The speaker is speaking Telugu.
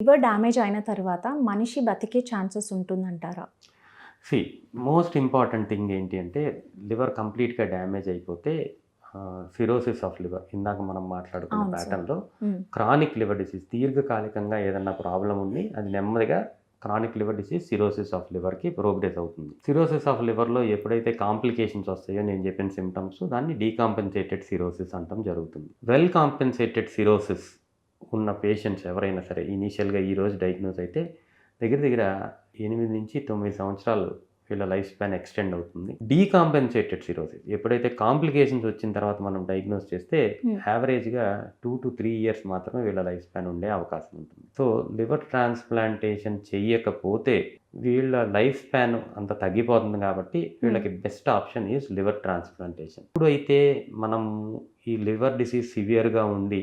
లివర్ డ్యామేజ్ అయిన తర్వాత మనిషి బతికే ఛాన్సెస్ ఉంటుందంటారా సి మోస్ట్ ఇంపార్టెంట్ థింగ్ ఏంటి అంటే లివర్ కంప్లీట్గా డ్యామేజ్ అయిపోతే సిరోసిస్ ఆఫ్ లివర్ ఇందాక మనం మాట్లాడుకున్న. ప్యాటర్న్లో. క్రానిక్ లివర్ డిసీజ్ దీర్ఘకాలికంగా ఏదన్నా ప్రాబ్లం ఉండి అది నెమ్మదిగా chronic liver disease cirrhosis of లివర్కి ప్రోగ్రెస్ అవుతుంది సిరోసిస్ ఆఫ్ లివర్లో ఎప్పుడైతే కాంప్లికేషన్స్ వస్తాయో నేను చెప్పిన సిమ్టమ్స్ దాన్ని డీకాంపెన్సేటెడ్ సిరోసిస్ అంటాం జరుగుతుంది వెల్ కాంపెన్సేటెడ్ సిరోసిస్ ఉన్న పేషెంట్స్ ఎవరైనా సరే ఇనీషియల్గా ఈ రోజు డయాగ్నోస్ అయితే దగ్గర దగ్గర ఎనిమిది నుంచి తొమ్మిది సంవత్సరాలు వీళ్ళ లైఫ్ స్పాన్ ఎక్స్టెండ్ అవుతుంది. డీకాంపెన్సేటెడ్ సిరోసిస్ ఎప్పుడైతే కాంప్లికేషన్స్ వచ్చిన తర్వాత మనం డయాగ్నోస్ చేస్తే Hmm. యావరేజ్గా టూ టు త్రీ ఇయర్స్ మాత్రమే వీళ్ళ లైఫ్ స్పాన్ ఉండే అవకాశం ఉంటుంది. సో లివర్ ట్రాన్స్ప్లాంటేషన్ చెయ్యకపోతే వీళ్ళ లైఫ్ స్పాన్ అంత తగ్గిపోతుంది కాబట్టి వీళ్ళకి best option is liver transplantation ఇప్పుడు అయితే మనం ఈ లివర్ డిసీజ్ సివియర్గా ఉండి